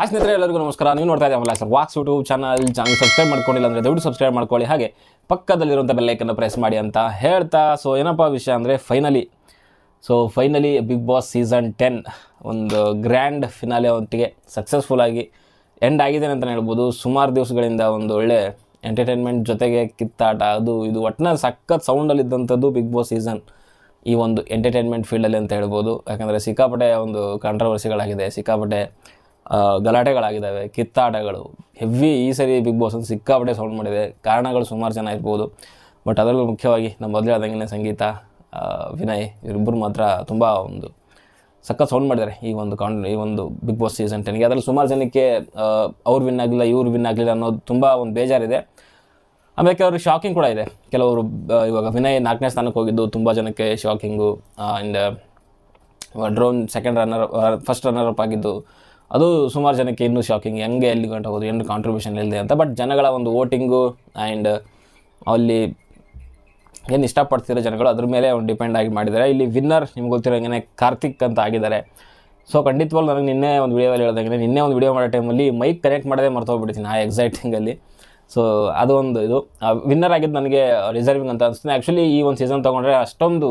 Hi ಸ್ನೇಹಿತರೆ, ಎಲ್ಲರಿಗೂ ನಮಸ್ಕಾರ. ನೀವು ನೋಡ್ತಾ ಇದ್ದೀವಿ sir walks YouTube channel channel subscribe ಮಾಡ್ಕೊಂಡಿಲ್ಲ ಅಂದರೆ ದಯವಿಟ್ಟು ಸಬ್ಸ್ಕ್ರೈಬ್ ಮಾಡ್ಕೊಳ್ಳಿ. ಹಾಗೆ ಪಕ್ಕದಲ್ಲಿರುವಂಥ ಬೆಲ್ಲೈಕನ್ನು ಪ್ರೆಸ್ ಮಾಡಿ ಅಂತ ಹೇಳ್ತಾ. ಸೊ ಏನಪ್ಪ ವಿಷಯ ಅಂದರೆ finally so finally big boss season ten ಒಂದು ಗ್ರ್ಯಾಂಡ್ ಫಿನಾಲೆ ಒಂದಿಗೆ ಸಕ್ಸಸ್ಫುಲ್ ಆಗಿ ಎಂಡ್ ಆಗಿದೆ ಅಂತಲೇ ಹೇಳ್ಬೋದು. ಸುಮಾರು ದಿವಸಗಳಿಂದ ಒಂದು ಒಳ್ಳೆ ಎಂಟರ್ಟೈನ್ಮೆಂಟ್ ಜೊತೆಗೆ ಕಿತ್ತಾಟ, ಅದು ಇದು ಒಟ್ಟಿನ ಸಖತ್ ಸೌಂಡಲ್ಲಿದ್ದಂಥದ್ದು ಬಿಗ್ ಬಾಸ್ ಸೀಸನ್ ಈ ಒಂದು ಎಂಟರ್ಟೈನ್ಮೆಂಟ್ ಫೀಲ್ಡಲ್ಲಿ ಅಂತ ಹೇಳ್ಬೋದು. ಯಾಕಂದರೆ ಸಿಕ್ಕಾಪಟ್ಟೆ ಒಂದು ಕಾಂಟ್ರವರ್ಸಿಗಳಾಗಿದೆ ಸಿಕ್ಕಾಪಟ್ಟೆ ಗಲಾಟೆಗಳಾಗಿದ್ದಾವೆ, ಕಿತ್ತಾಟಗಳು. ಹೆವಿ ಈ ಸರಿ ಬಿಗ್ ಬಾಸ್ ಅಂತ ಸಿಕ್ಕಾಪಟ್ಟೆ ಸೌಂಡ್ ಮಾಡಿದೆ. ಕಾರಣಗಳು ಸುಮಾರು ಜನ ಇರ್ಬೋದು. ಬಟ್ ಅದರಲ್ಲೂ ಮುಖ್ಯವಾಗಿ ನಮ್ಮ ಮೊದಲೇ ಆದಂಗೆ ಸಂಗೀತ ವಿನಯ್ ಇವರಿಬ್ಬರು ಮಾತ್ರ ತುಂಬ ಒಂದು ಸಖತ್ ಸೌಂಡ್ ಮಾಡಿದ್ದಾರೆ ಈ ಒಂದು ಕಾನ್ ಈ ಒಂದು ಬಿಗ್ ಬಾಸ್ ಸೀಸನ್ ಟೆನ್ಗೆ ಅದರಲ್ಲಿ ಸುಮಾರು ಜನಕ್ಕೆ ಅವ್ರು ವಿನ್ ಆಗಲಿಲ್ಲ, ಇವ್ರು ವಿನ್ ಆಗಲಿಲ್ಲ ಅನ್ನೋದು ತುಂಬ ಒಂದು ಬೇಜಾರಿದೆ. ಆಮೇಲೆ ಕೆಲವರು ಶಾಕಿಂಗ್ ಕೂಡ ಇದೆ. ಕೆಲವರು ಇವಾಗ ವಿನಯ್ ನಾಲ್ಕನೇ ಸ್ಥಾನಕ್ಕೆ ಹೋಗಿದ್ದು, ತುಂಬ ಜನಕ್ಕೆ shocking and Drone second runner first runner up ಆಗಿದ್ದು ಅದು ಸುಮಾರು ಜನಕ್ಕೆ ಇನ್ನೂ ಶಾಕಿಂಗ್ ಹೆಂಗೆ ಎಲ್ಲಿ ಗಂಟೆ ಹೋಗೋದು ಏನು ಕಾಂಟ್ರಿಬ್ಯೂಷನ್ ಇಲ್ಲದೆ ಅಂತ. ಬಟ್ ಜನಗಳ ಒಂದು ವೋಟಿಂಗು ಆ್ಯಂಡ್ ಅಲ್ಲಿ ಏನು ಇಷ್ಟಪಡ್ತಿರೋ ಜನಗಳು ಅದ್ರ ಮೇಲೆ ಒಂದು ಡಿಪೆಂಡ್ ಆಗಿ ಮಾಡಿದ್ದಾರೆ. ಇಲ್ಲಿ ವಿನ್ನರ್ ನಿಮ್ಗೆ ಗೊತ್ತಿರೋಂಗೆ ಕಾರ್ತಿಕ್ ಅಂತ ಆಗಿದ್ದಾರೆ. ಸೊ ಖಂಡಿತವಾಗ್ಲೂ ನನಗೆ ನಿನ್ನೆ ಒಂದು ವಿಡಿಯೋದಲ್ಲಿ ಹೇಳ್ದಂಗೆ ನಿನ್ನೆ ಒಂದು ವಿಡಿಯೋ ಮಾಡೋ ಟೈಮಲ್ಲಿ ಮೈಕ್ ಕನೆಕ್ಟ್ ಮಾಡೋದೇ ಮರ್ತೋಗ್ಬಿಡ್ತೀನಿ ಆ ಎಕ್ಸೈಟಿಂಗಲ್ಲಿ ಸೊ ಅದು ಒಂದು ಇದು. ವಿನ್ನರ್ ಆಗಿದ್ದು ನನಗೆ ರಿಸರ್ವಿಂಗ್ ಅಂತ ಅನಿಸ್ತೀನಿ ಆ್ಯಕ್ಚುಲಿ ಈ ಒಂದು ಸೀಸನ್ ತೊಗೊಂಡ್ರೆ ಅಷ್ಟೊಂದು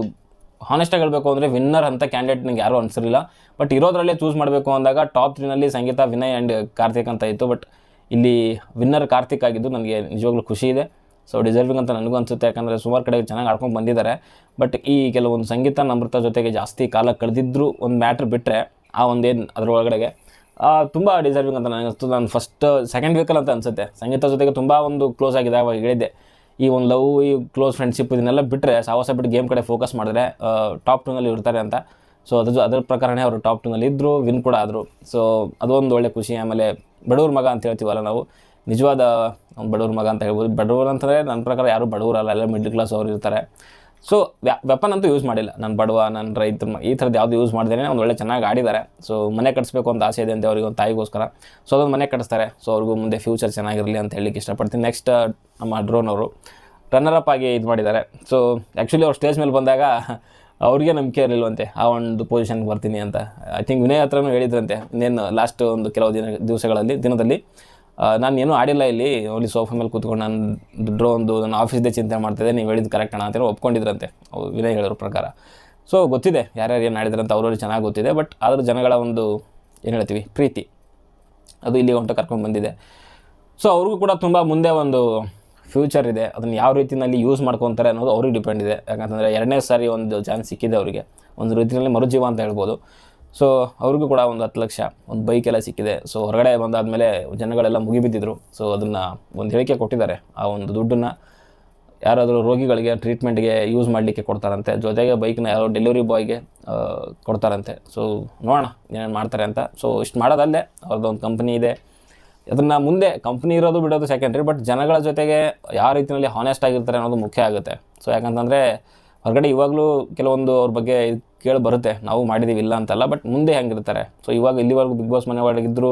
ಹಾನೆಸ್ಟಾಗಿ ಹೇಳಬೇಕು ಅಂದರೆ ವಿನ್ನರ್ ಅಂತ ಕ್ಯಾಂಡಿಡೇಟ್ ನನಗೆ ಯಾರೂ ಅನಿಸಿರಲಿಲ್ಲ ಬಟ್ ಇರೋದ್ರಲ್ಲೇ ಚೂಸ್ ಮಾಡಬೇಕು ಅಂದಾಗ ಟಾಪ್ ತ್ರೀನಲ್ಲಿ ಸಂಗೀತ, ವಿನಯ್ ಆ್ಯಂಡ್ ಕಾರ್ತಿಕ್ ಅಂತ ಇತ್ತು. ಬಟ್ ಇಲ್ಲಿ ವಿನ್ನರ್ ಕಾರ್ತಿಕ್ ಆಗಿದ್ದು ನನಗೆ ನಿಜವಾಗ್ಲೂ ಖುಷಿ ಇದೆ. ಸೊ ಡಿಸರ್ವಿಂಗ್ ಅಂತ ನನಗೂ ಅನಿಸುತ್ತೆ. ಯಾಕಂದರೆ ಸುಮಾರು ಕಡೆ ಚೆನ್ನಾಗಿ ಆಡ್ಕೊಂಡು ಬಂದಿದ್ದಾರೆ. ಬಟ್ ಈ ಕೆಲವೊಂದು ಸಂಗೀತ ನಮೃತ ಜೊತೆಗೆ ಜಾಸ್ತಿ ಕಾಲ ಕಳೆದಿದ್ರು ಒಂದು ಮ್ಯಾಟ್ರ್ ಬಿಟ್ಟರೆ ಆ ಒಂದೇನು ಅದ್ರ ಒಳಗಡೆಗೆ ತುಂಬ ಡಿಸರ್ವಿಂಗ್ ಅಂತ ನನಗೆ ಅನಿಸ್ತು. ನಾನು ಫಸ್ಟ್ ಸೆಕೆಂಡ್ ವೀಕಲ್ ಅಂತ ಅನಿಸುತ್ತೆ. ಸಂಗೀತ ಜೊತೆಗೆ ತುಂಬ ಒಂದು ಕ್ಲೋಸ್ ಆಗಿದೆ ಅವಾಗ ಹೇಳಿದ್ದೆ. ಈ ಒಂದು ಲವ್, ಈ ಕ್ಲೋಸ್ ಫ್ರೆಂಡ್ಶಿಪ್ ಇದನ್ನೆಲ್ಲ ಬಿಟ್ಟರೆ ಸಾವಸ ಬಿಟ್ಟು ಗೇಮ್ ಕಡೆ ಫೋಕಸ್ ಮಾಡಿದ್ರೆ ಟಾಪ್ ಟೂನಲ್ಲಿ ಇರ್ತಾರೆ ಅಂತ. ಸೊ ಅದು ಅದ್ರ ಪ್ರಕಾರನೇ ಅವರು ಟಾಪ್ ಟೂನಲ್ಲಿ ಇದ್ದರು ವಿನ್ ಕೂಡ ಆದರು. ಸೊ ಅದೊಂದು ಒಳ್ಳೆ ಖುಷಿ. ಆಮೇಲೆ ಬಡವ್ರ ಮಗ ಅಂತ ಹೇಳ್ತೀವಲ್ಲ ನಾವು. ನಿಜವಾದ ಬಡವ್ರ ಮಗ ಅಂತ ಹೇಳ್ಬೋದು. ಬಡವರು ಅಂತಂದರೆ ನನ್ನ ಪ್ರಕಾರ ಯಾರೂ ಬಡವರಲ್ಲ, ಎಲ್ಲ ಮಿಡ್ಲ್ ಕ್ಲಾಸ್ ಅವರು ಇರ್ತಾರೆ. ಸೊ ವೆಪನ್ ಅಂತೂ ಯೂಸ್ ಮಾಡಿಲ್ಲ. ನಾನು ಬಡವ ನನ್ನ ರೈತ ಈ ಥರದ್ದು ಯಾವುದು ಯೂಸ್ ಮಾಡಿದ್ರೆ ಒಂದು ಒಳ್ಳೆ ಚೆನ್ನಾಗಿ ಆಡಿದ್ದಾರೆ. ಸೊ ಮನೆ ಕಟ್ಟಿಸ್ಬೇಕು ಅಂತ ಆಸೆ ಇದೆ ಅಂತ ಅವ್ರಿಗೆ ಒಂದು ತಾಯಿಗೋಸ್ಕರ. ಸೊ ಅದೊಂದು ಮನೆ ಕಟ್ಟಿಸ್ತಾರೆ ಸೊ ಅವ್ರಿಗೂ ಮುಂದೆ ಫ್ಯೂಚರ್ ಚೆನ್ನಾಗಿರಲಿ ಅಂತ ಹೇಳಲಿಕ್ಕೆ ಇಷ್ಟಪಡ್ತೀನಿ. ನೆಕ್ಸ್ಟ್ ನಮ್ಮ ಡ್ರೋನ್ ಅವರು. ರನ್ನರ್ ಅಪ್ ಆಗಿ ಇದು ಮಾಡಿದ್ದಾರೆ. ಸೊ ಆ್ಯಕ್ಚುಲಿ ಅವ್ರು ಸ್ಟೇಜ್ ಮೇಲೆ ಬಂದಾಗ ಅವ್ರಿಗೆ ನಂಬಿಕೆ ಇರಲಿಲ್ವಂತೆ. ಆ ಒಂದು ಪೊಸಿಷನ್ಗೆ ಬರ್ತೀನಿ ಅಂತ. ಐ ಥಿಂಕ್ ವಿನಯ್ ಹತ್ರನೂ ಹೇಳಿದ್ರಂತೆ. ಇನ್ನೇನು ಲಾಸ್ಟ್ ಒಂದು ಕೆಲವು ದಿನ, ದಿವಸಗಳಲ್ಲಿ, ದಿನದಲ್ಲಿ. ನಾನು ಏನೂ ಆಡಿಲ್ಲ ಇಲ್ಲಿ. ಓನ್ಲಿ ಸೋಫಾ ಮೇಲೆ ಕೂತ್ಕೊಂಡು ನಾನು ಒಂದು ನನ್ನ ಆಫೀಸ್ದೇ ಚಿಂತೆ ಮಾಡ್ತಿದ್ದೆ. ನೀವು ಹೇಳಿದ್ದು ಕರೆಕ್ಟ್ ಅಣ್ಣ ಅಂತೇಳಿ ಒಪ್ಕೊಂಡಿದ್ರಂತೆ. ವಿನಯ್ ಹೇಳೋರ ಪ್ರಕಾರ. ಸೊ ಗೊತ್ತಿದೆ ಯಾರ್ಯಾರು ಏನು ಆಡಿದ್ರಂತ ಅವ್ರವ್ರಿಗೆ ಚೆನ್ನಾಗಿ ಗೊತ್ತಿದೆ. ಬಟ್ ಆದರೂ ಜನಗಳ ಒಂದು, ಏನು ಹೇಳ್ತೀವಿ, ಪ್ರೀತಿ. ಅದು ಇಲ್ಲಿ ಹೊಂಟ ಕರ್ಕೊಂಡು ಬಂದಿದೆ. ಸೊ ಅವ್ರಿಗೂ ಕೂಡ ತುಂಬ ಮುಂದೆ ಒಂದು ಫ್ಯೂಚರ್ ಇದೆ. ಅದನ್ನು ಯಾವ ರೀತಿಯಲ್ಲಿ ಯೂಸ್ ಮಾಡ್ಕೊತಾರೆ ಅನ್ನೋದು ಅವ್ರಿಗೆ ಡಿಪೆಂಡ್ ಇದೆ. ಯಾಕಂತಂದರೆ ಎರಡನೇ ಸಾರಿ ಒಂದು ಚಾನ್ಸ್ ಸಿಕ್ಕಿದೆ ಅವರಿಗೆ. ಒಂದು ರೀತಿಯಲ್ಲಿ ಮರುಜೀವ ಅಂತ ಹೇಳ್ಬೋದು. ಸೊ ಅವ್ರಿಗೂ ಕೂಡ ಒಂದು ಹತ್ತು ಲಕ್ಷ, ಒಂದು ಬೈಕ್ ಎಲ್ಲ ಸಿಕ್ಕಿದೆ. ಸೊ ಹೊರಗಡೆ ಬಂದಾದಮೇಲೆ ಜನಗಳೆಲ್ಲ ಮುಗಿಬಿದ್ದಿದ್ರು. ಸೊ ಅದನ್ನು ಒಂದು ಹೇಳಿಕೆ ಕೊಟ್ಟಿದ್ದಾರೆ. ಆ ಒಂದು ದುಡ್ಡನ್ನು ಯಾರಾದರೂ ರೋಗಿಗಳಿಗೆ ಟ್ರೀಟ್ಮೆಂಟ್ಗೆ ಯೂಸ್ ಮಾಡಲಿಕ್ಕೆ ಕೊಡ್ತಾರಂತೆ. ಜೊತೆಗೆ ಬೈಕ್ನ ಯಾರೋ ಡೆಲಿವರಿ ಬಾಯ್ಗೆ ಕೊಡ್ತಾರಂತೆ. ಸೊ ನೋಡೋಣ ಏನೇನು ಮಾಡ್ತಾರೆ ಅಂತ. ಸೊ ಇಷ್ಟು ಮಾಡೋದಲ್ಲದೆ ಅವ್ರದ್ದೊಂದು ಕಂಪ್ನಿ ಇದೆ. ಅದನ್ನು ಮುಂದೆ ಕಂಪ್ನಿ ಇರೋದು ಬಿಡೋದು ಸೆಕೆಂಡ್ರಿ ಬಟ್ ಜನಗಳ ಜೊತೆಗೆ ಯಾವ ರೀತಿಯಲ್ಲಿ ಹಾನೆಸ್ಟ್ ಆಗಿರ್ತಾರೆ ಅನ್ನೋದು ಮುಖ್ಯ ಆಗುತ್ತೆ. ಸೊ ಯಾಕಂತಂದರೆ ಹೊರಗಡೆ ಇವಾಗಲೂ ಕೆಲವೊಂದು ಅವ್ರ ಬಗ್ಗೆ ಕೇಳಿ ಬರುತ್ತೆ ನಾವು ಮಾಡಿದ್ದೀವಿ ಇಲ್ಲ ಅಂತಲ್ಲ ಬಟ್ ಮುಂದೆ ಹೆಂಗಿರ್ತಾರೆ. ಸೊ ಇವಾಗ ಇಲ್ಲಿವರೆಗೂ ಬಿಗ್ ಬಾಸ್ ಮನೆ ಒಳಗಿದ್ರು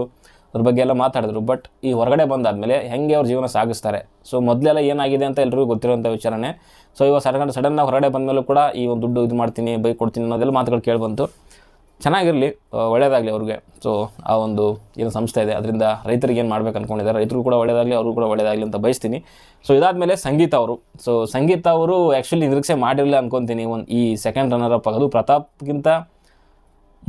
ಅದ್ರ ಬಗ್ಗೆ ಎಲ್ಲ ಮಾತಾಡಿದ್ರು ಬಟ್ ಈ ಹೊರಗಡೆ ಬಂದಾದಮೇಲೆ ಹೆಂಗೆ ಅವ್ರ ಜೀವನ ಸಾಗಿಸ್ತಾರೆ? ಸೊ ಮೊದಲೆಲ್ಲ ಏನಾಗಿದೆ ಅಂತ ಎಲ್ರಿಗೂ ಗೊತ್ತಿರೋಂಥ ವಿಚಾರನೇ. ಸೊ ಇವಾಗ ಸಡನ್ ಸಡನ್ನಾಗಿ ಹೊರಗಡೆ ಬಂದಮೇಲೂ ಕೂಡ ಈ ಒಂದು ದುಡ್ಡು ಇದು ಮಾಡ್ತೀನಿ, ಬೈಕ್ ಕೊಡ್ತೀನಿ ಅನ್ನೋದೆಲ್ಲ ಮಾತುಗಳು ಕೇಳಿಬಂತು. ಚೆನ್ನಾಗಿರಲಿ ಒಳ್ಳೆಯದಾಗಲಿ ಅವ್ರಿಗೆ. ಸೊ ಆ ಒಂದು ಏನು ಸಂಸ್ಥೆ ಇದೆ, ಅದರಿಂದ ರೈತರಿಗೆ ಏನು ಮಾಡ್ಬೇಕು ಅಂದ್ಕೊಂಡಿದ್ದಾರೆ ರೈತರು ಕೂಡ ಒಳ್ಳೆಯದಾಗಲಿ ಅವರು ಕೂಡ ಒಳ್ಳೆಯದಾಗಲಿ ಅಂತ ಬಯಸ್ತೀನಿ. ಸೊ ಇದಾದಮೇಲೆ ಸಂಗೀತ ಅವರು. ಸೊ ಸಂಗೀತ ಅವರು ಆ್ಯಕ್ಚುಲಿ ನಿರೀಕ್ಷೆ ಮಾಡಿರಲಿಲ್ಲ ಅಂದ್ಕೊತೀನಿ ಒಂದು ಈ ಸೆಕೆಂಡ್ ರನ್ನರ್ ಅಪ್ ಆಗೋದು ಪ್ರತಾಪ್ಗಿಂತ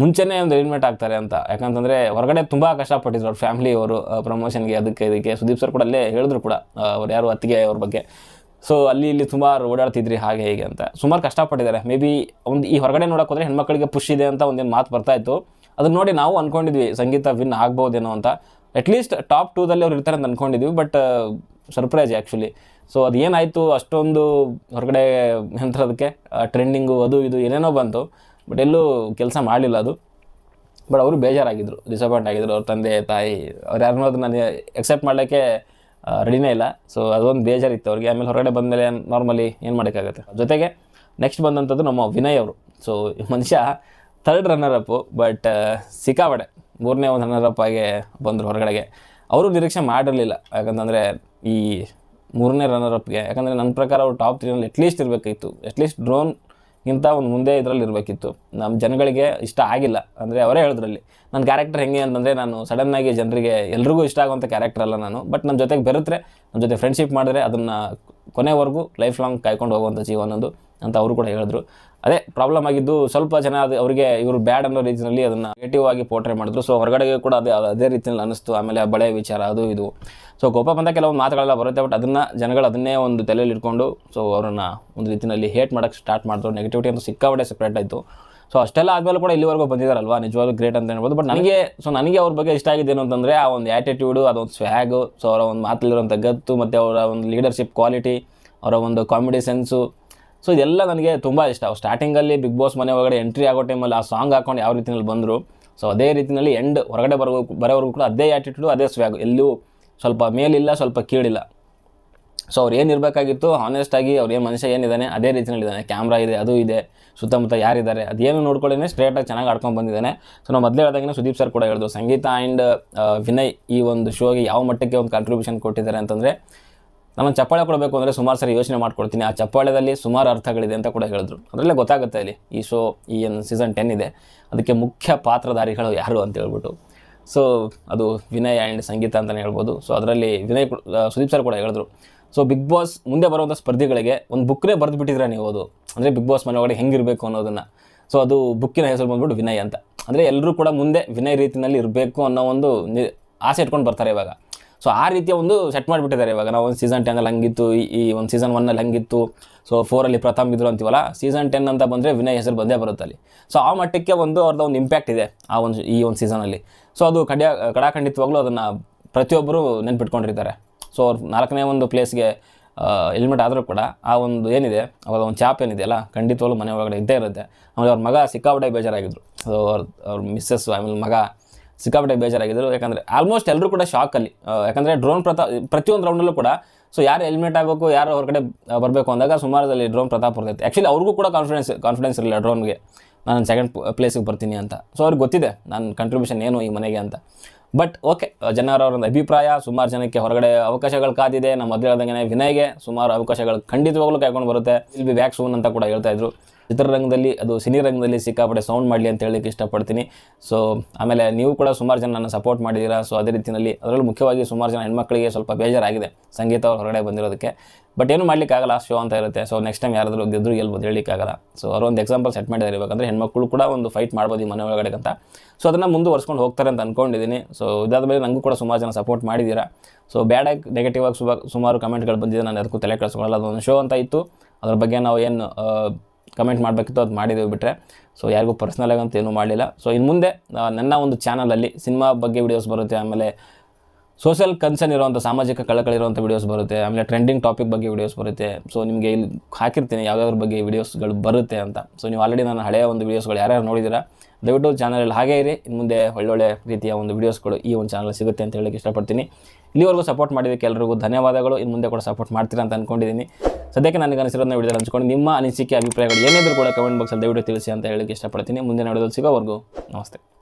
ಮುಂಚೆನೇ ಒಂದು ಎಲಿಮಿನೇಟ್ ಆಗ್ತಾರೆ ಅಂತ. ಯಾಕಂತಂದರೆ ಹೊರಗಡೆ ತುಂಬ ಕಷ್ಟಪಟ್ಟಿದ್ರು ಅವ್ರ ಫ್ಯಾಮಿಲಿ ಅವರು ಪ್ರಮೋಷನ್ಗೆ ಅದಕ್ಕೆ, ಇದಕ್ಕೆ. ಸುದೀಪ್ ಸರ್ ಕೂಡ ಅಲ್ಲೇ ಹೇಳಿದ್ರು ಕೂಡ ಅವ್ರು ಯಾರು ಅತ್ತಿಗೆ ಅವ್ರ ಬಗ್ಗೆ. ಸೊ ಅಲ್ಲಿ ಇಲ್ಲಿ ಸುಮಾರು ಓಡಾಡ್ತಿದ್ರಿ, ಹಾಗೆ ಹೀಗೆ ಅಂತ. ಸುಮಾರು ಕಷ್ಟಪಟ್ಟಿದ್ದಾರೆ. ಮೇ ಬಿ ಒಂದು ಈ ಹೊರಗಡೆ ನೋಡೋಕೆ ಹೋದರೆ ಹೆಣ್ಮಕ್ಳಿಗೆ ಪುಷ್ ಇದೆ ಅಂತ ಒಂದೇನು ಮಾತು ಬರ್ತಾ ಇತ್ತು. ಅದನ್ನ ನೋಡಿ ನಾವು ಅಂದ್ಕೊಂಡಿದ್ವಿ ಸಂಗೀತ ವಿನ್ ಆಗ್ಬೋದೇನೋ ಅಂತ. ಅಟ್ಲೀಸ್ಟ್ ಟಾಪ್ ಟೂದಲ್ಲಿ ಅವ್ರು ಇರ್ತಾರೆ ಅಂತ ಅಂದ್ಕೊಂಡಿದ್ವಿ ಬಟ್ ಸರ್ಪ್ರೈಸ್ ಆ್ಯಕ್ಚುಲಿ ಸೊ ಅದು ಏನಾಯಿತು, ಅಷ್ಟೊಂದು ಹೊರಗಡೆ ಯಂತ್ರದಕ್ಕೆ ಟ್ರೆಂಡಿಂಗು ಅದು ಇದು ಏನೇನೋ ಬಂತು ಬಟ್ ಎಲ್ಲೂ ಕೆಲಸ ಮಾಡಲಿಲ್ಲ ಅದು. ಬಟ್ ಅವರು ಬೇಜಾರಾಗಿದ್ದರು ಡಿಸಪಾಯಿಂಟ್ ಆಗಿದ್ರು. ಅವ್ರ ತಂದೆ, ತಾಯಿ, ಅವ್ರು ಯಾರನ್ನೂ ಅದನ್ನ ಎಕ್ಸೆಪ್ಟ್ ಮಾಡಲಿಕ್ಕೆ ರೆಡಿನೇ ಇಲ್ಲ. ಸೊ ಅದೊಂದು ಬೇಜಾರಿತ್ತು ಅವ್ರಿಗೆ. ಆಮೇಲೆ ಹೊರಗಡೆ ಬಂದಮೇಲೆ ನಾರ್ಮಲಿ ಏನು ಮಾಡೋಕ್ಕಾಗುತ್ತೆ? ಜೊತೆಗೆ ನೆಕ್ಸ್ಟ್ ಬಂದಂಥದ್ದು ನಮ್ಮ ವಿನಯ್ ಅವರು. ಸೊ ಮನುಷ್ಯ ಥರ್ಡ್ ರನ್ನರ್ ಅಪ್ಪು ಬಟ್ ಸಿಕ್ಕಾಬಡೆ ಮೂರನೇ ಒಂದು ರನ್ನರ್ ಅಪ್ ಆಗಿ ಬಂದರು ಹೊರಗಡೆಗೆ. ಅವರು ನಿರೀಕ್ಷೆ ಮಾಡಿರಲಿಲ್ಲ. ಯಾಕಂತಂದರೆ ಈ ಮೂರನೇ ರನ್ನರ್ ಅಪ್ಗೆ ಯಾಕಂದರೆ ನನ್ನ ಪ್ರಕಾರ ಅವ್ರು ಟಾಪ್ ತ್ರೀನಲ್ಲಿ ಅಟ್ಲೀಸ್ಟ್ ಇರಬೇಕಿತ್ತು. ಅಟ್ಲೀಸ್ಟ್ ಡ್ರೋನ್ ಇಂಥ ಒಂದು ಮುಂದೆ ಇದರಲ್ಲಿ ಇರಬೇಕಿತ್ತು. ನಮ್ಮ ಜನಗಳಿಗೆ ಇಷ್ಟ ಆಗಿಲ್ಲ. ಅಂದರೆ ಅವರೇ ಹೇಳಿದ್ರಲ್ಲಿ ನನ್ನ ಕ್ಯಾರೆಕ್ಟರ್ ಹೆಂಗೆ ಅಂತಂದರೆ ನಾನು ಸಡನ್ನಾಗಿ ಜನರಿಗೆ ಎಲ್ರಿಗೂ ಇಷ್ಟ ಆಗುವಂಥ ಕ್ಯಾರೆಕ್ಟರ್ ಅಲ್ಲ ನಾನು. ಬಟ್ ನಮ್ಮ ಜೊತೆಗೆ ಬೆರೆತ್ರೆ ನಮ್ಮ ಜೊತೆ ಫ್ರೆಂಡ್ಶಿಪ್ ಮಾಡಿದ್ರೆ ಅದನ್ನು ಕೊನೆವರೆಗೂ ಲೈಫ್ ಲಾಂಗ್ ಕಾಯ್ಕೊಂಡು ಹೋಗುವಂಥ ಜೀವನದ್ದು ಅಂತ ಅವರು ಕೂಡ ಹೇಳಿದ್ರು. ಅದೇ ಪ್ರಾಬ್ಲಮ್ ಆಗಿದ್ದು ಸ್ವಲ್ಪ ಜನ ಅದು ಅವರಿಗೆ ಇವರು ಬ್ಯಾಡ್ ಅನ್ನೋ ರೀತಿಯಲ್ಲಿ ಅದನ್ನು ನೆಗೆಟಿವ್ ಆಗಿ ಪೋರ್ಟ್ರೇ ಮಾಡಿದ್ರು. ಸೊ ಹೊರಗಡೆಗೆ ಕೂಡ ಅದೇ ಅದೇ ರೀತಿಯಲ್ಲಿ ಅನಿಸ್ತು ಆಮೇಲೆ ಬಳೆ ವಿಚಾರ ಅದು ಇದು. ಸೊ ಕೋಪ ಬಂದ ಕೆಲವೊಂದು ಮಾತುಗಳೆಲ್ಲ ಬರುತ್ತೆ ಬಟ್ ಅದನ್ನು ಜನಗಳು ಅದನ್ನೇ ಒಂದು ತಲೆಯಲ್ಲಿ ಇಟ್ಕೊಂಡು ಸೊ ಅವರನ್ನು ಒಂದು ರೀತಿಯಲ್ಲಿ ಹೇಟ್ ಮಾಡೋಕ್ಕೆ ಸ್ಟಾರ್ಟ್ ಮಾಡಿದ್ರು. ನೆಗೆಟಿವಿಟಿ ಅಂತ ಸಿಕ್ಕಾಪಟ್ಟೆ ಸಪ್ರೇಟ್ ಆಯಿತು. ಸೊ ಅಷ್ಟೆಲ್ಲ ಆದಮೇಲೆ ಕೂಡ ಇಲ್ಲಿವರೆಗೂ ಬಂದಿದ್ದಾರಲ್ವಾ ನಿಜವಾಗ್ಲೂ ಗ್ರೇಟ್ ಅಂತ ಹೇಳ್ಬೋದು. ಬಟ್ ನನಗೆ ಸೊ ನನಗೆ ಅವ್ರ ಬಗ್ಗೆ ಇಷ್ಟ ಆಗಿದ್ದೇನು ಅಂತಂದರೆ ಆ ಒಂದು ಆ್ಯಟಿಟ್ಯೂಡು ಅದೊಂದು ಸ್ವ್ಯಾಗು ಸೊ ಅವರ ಒಂದು ಮಾತಲ್ಲಿರುವಂಥ ಗತ್ತು, ಮತ್ತು ಅವರ ಒಂದು ಲೀಡರ್ಶಿಪ್ ಕ್ವಾಲಿಟಿ ಅವರ ಒಂದು ಕಾಮಿಡಿ ಸೆನ್ಸು ಸೊ ಇದೆಲ್ಲ ನನಗೆ ತುಂಬ ಇಷ್ಟ. ಅವ್ರು ಸ್ಟಾರ್ಟಿಂಗಲ್ಲಿ ಬಿಗ್ ಬಾಸ್ ಮನೆ ಒಳಗಡೆ ಎಂಟ್ರಿ ಆಗೋ ಟೈಮಲ್ಲಿ ಆ ಸಾಂಗ್ ಹಾಕೊಂಡು ಯಾವ ರೀತಿಯಲ್ಲಿ ಬಂದರು ಸೊ ಅದೇ ರೀತಿಯಲ್ಲಿ ಎಂಡ್ ಹೊರಗಡೆ ಬರೋ ಬರೋವರೆಗೂ ಕೂಡ ಅದೇ ಆ್ಯಟಿಟ್ಯೂಡು ಅದೇ ಸ್ವ್ಯಾಗ್ ಎಲ್ಲೂ ಸ್ವಲ್ಪ ಮೇಲಿಲ್ಲ, ಸ್ವಲ್ಪ ಕೀಳಿಲ್ಲ. ಸೊ ಅವ್ರು ಏನು ಇರಬೇಕಾಗಿತ್ತು? ಆನೆಸ್ಟಾಗಿ ಅವ್ರು ಏನು ಮನುಷ್ಯ ಏನಿದ್ದಾನೆ ಅದೇ ರೀತಿಯಲ್ಲಿ ಇದ್ದಾನೆ ಕ್ಯಾಮ್ರಾ ಇದೆ, ಅದು ಇದೆ. ಸುತ್ತಮುತ್ತ ಯಾರಿದ್ದಾರೆ? ಅದೇನು ನೋಡ್ಕೊಳ್ಳೇನೆ ಸ್ಟ್ರೇಟಾಗಿ ಚೆನ್ನಾಗಿ ಆಡ್ಕೊಂಡು ಬಂದಿದ್ದಾನೆ. ಸೊ ನಾವು ಮೊದಲೇ ಹೇಳ್ದಾಗೆ ಸುದೀಪ್ ಸರ್ ಕೂಡ ಹೇಳಿದ್ರು, ಸಂಗೀತ ಆ್ಯಂಡ್ ವಿನಯ್ ಈ ಒಂದು ಶೋಗೆ ಯಾವ ಮಟ್ಟಕ್ಕೆ ಒಂದು ಕಾಂಟ್ರಿಬ್ಯೂಷನ್ ಕೊಟ್ಟಿದ್ದಾರೆ? ಅಂತಂದರೆ ನಾನು ಚಪ್ಪಾಳೆ ಕೊಡಬೇಕು ಅಂದರೆ ಸುಮಾರು ಸರಿ ಯೋಚನೆ ಮಾಡ್ಕೊಡ್ತೀನಿ. ಆ ಚಪ್ಪಾಳೆದಲ್ಲಿ ಸುಮಾರು ಅರ್ಥಗಳಿದೆ ಅಂತ ಕೂಡ ಹೇಳಿದ್ರು. ಅದರಲ್ಲೇ ಗೊತ್ತಾಗುತ್ತೆ ಅಲ್ಲಿ, ಈ ಶೋ ಈ ಏನು ಸೀಸನ್ ಟೆನ್ ಇದೆ. ಅದಕ್ಕೆ ಮುಖ್ಯ ಪಾತ್ರಧಾರಿಗಳು ಯಾರು ಅಂತ ಹೇಳ್ಬಿಟ್ಟು. ಸೊ ಅದು ವಿನಯ್ ಆ್ಯಂಡ್ ಸಂಗೀತ ಅಂತಲೇ ಹೇಳ್ಬೋದು. ಸೊ ಅದರಲ್ಲಿ ವಿನಯ್ ಸುದೀಪ್ ಸರ್ ಕೂಡ ಹೇಳಿದ್ರು. ಸೊ ಬಿಗ್ ಬಾಸ್ ಮುಂದೆ ಬರುವಂಥ ಸ್ಪರ್ಧಿಗಳಿಗೆ ಒಂದು ಬುಕ್ನೇ ಬರೆದು ಬಿಟ್ಟಿದ್ರೆ ನೀವು ಅದು. ಅಂದರೆ ಬಿಗ್ ಬಾಸ್ ಮನೆ ಒಳಗಡೆ ಹೆಂಗಿರಬೇಕು ಅನ್ನೋದನ್ನು. ಸೊ ಅದು ಬುಕ್ಕಿನ ಹೆಸರು ಬಂದ್ಬಿಟ್ಟು ವಿನಯ್ ಅಂತ. ಅಂದರೆ ಎಲ್ಲರೂ ಕೂಡ ಮುಂದೆ ವಿನಯ್ ರೀತಿಯಲ್ಲಿ ಇರಬೇಕು ಅನ್ನೋ ಒಂದು ಆಸೆ ಇಟ್ಕೊಂಡು ಬರ್ತಾರೆ ಇವಾಗ. ಸೊ ಆ ರೀತಿಯ ಒಂದು ಸೆಟ್ ಮಾಡಿಬಿಟ್ಟಿದ್ದಾರೆ ಇವಾಗ. ನಾವು ಒಂದು ಸೀಸನ್ ಟೆನ್ನಲ್ಲಿ ಹಂಗಿತ್ತು, ಈ- ಈ ಒಂದು ಸೀಸನ್ ಒನ್ನಲ್ಲಿ ಹಂಗಿತ್ತು. ಸೊ ಫೋರಲ್ಲಿ ಪ್ರಥಮ್ ಇದ್ರು ಅಂತೀವಲ್ಲ ಸೀಸನ್ ಟೆನ್ ಅಂತ ಬಂದರೆ ವಿನಯ್ ಹೆಸರು ಬಂದೇ ಬರುತ್ತೆ ಅಲ್ಲಿ. ಸೊ ಆ ಮಟ್ಟಕ್ಕೆ ಒಂದು ಅವ್ರದ್ದು ಒಂದು ಇಂಪ್ಯಾಕ್ಟ್ ಇದೆ ಆ ಒಂದು, ಈ ಒಂದು ಸೀಸನಲ್ಲಿ ಸೊ ಅದು ಕಡ್ಯಾ ಕಡಾಖಂಡಿತವಾಗ್ಲೂ ಅದನ್ನು ಪ್ರತಿಯೊಬ್ಬರು ನೆನ್ಪಿಟ್ಕೊಂಡಿರ್ತಾರೆ. ಸೊ ಅವ್ರು ನಾಲ್ಕನೇ ಒಂದು ಪ್ಲೇಸ್ಗೆ ಎಲಿಮೆಂಟ್ ಆದರೂ ಕೂಡ ಆ ಒಂದು ಏನಿದೆ, ಅವಾಗ ಒಂದು ಚಾಪ್ ಏನಿದೆಯಲ್ಲ, ಖಂಡಿತವಾಗ್ಲೂ ಮನೆ ಒಳಗಡೆ ಇದ್ದೇ ಇರುತ್ತೆ. ಆಮೇಲೆ ಅವ್ರ ಮಗ ಸಿಕ್ಕಾಪಟ್ಟೆ ಬೇಜಾರಾಗಿದ್ರು. ಸೊ ಅವ್ರ ಅವ್ರ ಮಿಸ್ಸಸ್ ಆಮೇಲೆ ಮಗ ಸಿಕ್ಕಾಪಟ್ಟೆ ಬೇಜಾರಾಗಿದ್ದರು ಯಾಕಂದರೆ ಆಲ್ಮೋಸ್ಟ್ ಎಲ್ಲರೂ ಕೂಡ ಶಾಕಲ್ಲಿ ಯಾಕಂದರೆ ಡ್ರೋನ್ ಪ್ರತಾಪ್ ಪ್ರತಿಯೊಂದು ರೌಂಡಲ್ಲೂ ಕೂಡ ಸೊ ಯಾರು ಹೆಲ್ಮೆಟ್ ಆಗಬೇಕು ಯಾರು ಹೊರಗಡೆ ಬರಬೇಕು ಅಂದಾಗ ಸುಮಾರದಲ್ಲಿ ಡ್ರೋನ್ ಪ್ರತಾಪ್ ಬರ್ತೈತೆ ಆ್ಯಕ್ಚುಲಿ ಅವ್ರಿಗೂ ಕೂಡ ಕಾನ್ಫಿಡೆನ್ಸ್ ಕಾನ್ಫಿಡೆನ್ಸ್ ಇರಲಿಲ್ಲ ಡ್ರೋನ್ಗೆ ನಾನು ಸೆಕೆಂಡ್ ಪ್ಲೇಸಿಗೆ ಬರ್ತೀನಿ ಅಂತ. ಸೊ ಅವ್ರಿಗೆ ಗೊತ್ತಿದೆ ನನ್ನ ಕಂಟ್ರಿಬ್ಯೂಷನ್ ಏನು ಈ ಮನೆಗೆ ಅಂತ. ಬಟ್ ಓಕೆ ಜನರ ಒಂದು ಅಭಿಪ್ರಾಯ, ಸುಮಾರು ಜನಕ್ಕೆ ಹೊರಗಡೆ ಅವಕಾಶಗಳು ಕಾದಿದೆ. ನಮ್ಮ ಮೊದಲು ಹೇಳ್ದಂಗೆ ವಿನಯ್ಗೆ ಸುಮಾರು ಅವಕಾಶಗಳು ಖಂಡಿತವಾಗ್ಲೂ ಕಾಯ್ಕೊಂಡು ಬರುತ್ತೆ. ಇಲ್ಲಿ ಬಿ ಬ್ಯಾಕ್ ಸೂನ್ ಅಂತ ಕೂಡ ಹೇಳ್ತಾ ಇದ್ರು. ಚಿತ್ರರಂಗದಲ್ಲಿ ಅದು ಸಿನಿ ರಂಗದಲ್ಲಿ ಸಿಕ್ಕಾಪಟ್ಟೆ ಸೌಂಡ್ ಮಾಡಲಿ ಅಂತ ಹೇಳಲಿಕ್ಕೆ ಇಷ್ಟಪಡ್ತೀನಿ. ಸೊ ಆಮೇಲೆ ನೀವು ಕೂಡ ಸುಮಾರು ಜನ ನನ್ನ ಸಪೋರ್ಟ್ ಮಾಡಿದ್ದೀರಾ ಸೊ ಅದೇ ರೀತಿಯಲ್ಲಿ ಅದರಲ್ಲೂ ಮುಖ್ಯವಾಗಿ ಸುಮಾರು ಜನ ಹೆಣ್ಮಕ್ಳಿಗೆ ಸ್ವಲ್ಪ ಬೇಜಾರಾಗಿದೆ ಸಂಗೀತ ಹೊರಗಡೆ ಬಂದಿರೋದಕ್ಕೆ. ಬಟ್ ಏನು ಮಾಡಲಿಕ್ಕಾಗಲ್ಲ ಶೋ ಅಂತ ಇರುತ್ತೆ. ಸೊ ನೆಕ್ಸ್ಟ್ ಟೈಮ್ ಯಾರಾದರೂ ಗೆದ್ರು ಗೆಲ್ಬೋದು ಹೇಳಲಿಕ್ಕಾಗಲ್ಲ. ಸೊ ಅವರೊಂದು ಎಕ್ಸಾಂಪಲ್ ಸೆಟ್ ಮಾಡಿದ್ದಾರೆ ಇರಬೇಕಂದ್ರೆ ಹೆಣ್ಮಕ್ಳು ಕೂಡ ಒಂದು ಫೈಟ್ ಮಾಡ್ಬೋದು ಈ ಮನೆ ಒಳಗಡೆ ಅಂತ ಸೊ ಅದನ್ನು ಮುಂದುವರ್ಸ್ಕೊಂಡು ಹೋಗ್ತಾರೆ ಅಂತ ಅಂದ್ಕೊಂಡಿದ್ದೀನಿ ಸೊ ಇದಾದ ಮೇಲೆ ನನಗೂ ಕೂಡ ಸುಮಾರು ಜನ ಸಪೋರ್ಟ್ ಮಾಡಿದ್ದೀರಾ ಸೊ ಬ್ಯಾಡಾಗಿ ನೆಗೆಟಿವ್ ಆಗಿ ಸುಮಾ ಸುಮಾರು ಕಮೆಂಟ್ಗಳು ಬಂದಿದೆ. ನಾನು ಅದಕ್ಕೂ ತಲೆ ಕೆಡಿಸ್ಕೊಳ್ಳಲ್ಲ. ಅದೊಂದು ಶೋ ಅಂತ ಇತ್ತು. ಅದ್ರ ಬಗ್ಗೆ ನಾವು ಏನು ಕಮೆಂಟ್ ಮಾಡಬೇಕಿತ್ತು, ಅದು ಮಾಡಿದ್ದೀವಿ ಬಿಟ್ಟರೆ ಸೊ ಯಾರಿಗೂ ಪರ್ಸ್ನಲಾಗಂತೂ ಏನೂ ಮಾಡಲಿಲ್ಲ. ಸೊ ಇನ್ನು ಮುಂದೆ ನನ್ನ ಒಂದು ಚಾನಲಲ್ಲಿ ಸಿನಿಮಾ ಬಗ್ಗೆ ವಿಡಿಯೋಸ್ ಬರುತ್ತೆ, ಆಮೇಲೆ ಸೋಷಿಯಲ್ ಕನ್ಸರ್ನ್ ಇರುವಂಥ ಸಾಮಾಜಿಕ ಕಳಕಳಿರುವಂಥ ವಿಡಿಯೋಸ್ ಬರುತ್ತೆ. ಆಮೇಲೆ ಟ್ರೆಂಡಿಂಗ್ ಟಾಪಿಕ್ ಬಗ್ಗೆ ವಿಡಿಯೋಸ್ ಬರುತ್ತೆ. ಸೊ ನಿಮಗೆ ಇಲ್ಲಿ ಹಾಕಿರ್ತೀನಿ ಯಾವುದಾದ್ರ ಬಗ್ಗೆ ವೀಡಿಯೋಸ್ಗಳು ಬರುತ್ತೆ ಅಂತ. ಸೊ ನೀವು ಆಲ್ರೆಡಿ ನನ್ನ ಹಳೆಯ ಒಂದು ವೀಡಿಯೋಸ್ಗಳು ಯಾರ್ಯಾರು ನೋಡಿದ್ದೀರಾ, ದಯವಿಟ್ಟು ಚಾನಲಲ್ಲಿ ಹಾಗೇ ಇರಿ. ಇನ್ನು ಮುಂದೆ ಒಳ್ಳೊಳ್ಳೆ ರೀತಿಯ ಒಂದು ವೀಡಿಯೋಸ್ಗಳು ಈ ಒಂದು ಚಾನಲ್ ಸಿಗುತ್ತೆ ಅಂತ ಹೇಳಕ್ಕೆ ಇಷ್ಟಪಡ್ತೀನಿ. ಇಲ್ಲಿವರೆಗೂ ಸಪೋರ್ಟ್ ಮಾಡಿದ್ದಕ್ಕೆ ಎಲ್ಲರಿಗೂ ಧನ್ಯವಾದಗಳು. ಇನ್ನು ಮುಂದೆ ಕೂಡ ಸಪೋರ್ಟ್ ಮಾಡ್ತೀರಾ ಅಂತ ಅಂದ್ಕೊಂಡಿದ್ದೀನಿ ಸದ್ಯಕ್ಕೆ ನನಗೆ ಅನಿಸಿರೋದನ್ನ ವಿಡಿಯೋ ಹಂಚ್ಕೊಂಡು ನಿಮ್ಮ ಅನಿಸಿಕೆ, ಅಭಿಪ್ರಾಯಗಳು ಏನಿದ್ರು ಕೂಡ ಕಮೆಂಟ್ ಬಾಕ್ಸಲ್ಲಿ ದಯವಿಟ್ಟು ತಿಳಿಸಿ ಅಂತ ಹೇಳಕ್ಕೆ ಇಷ್ಟಪಡ್ತೀನಿ. ಮುಂದೆ ವಿಡಿಯೋದಲ್ಲಿ ಸಿಗೋವರೆಗೂ ನಮಸ್ತೆ.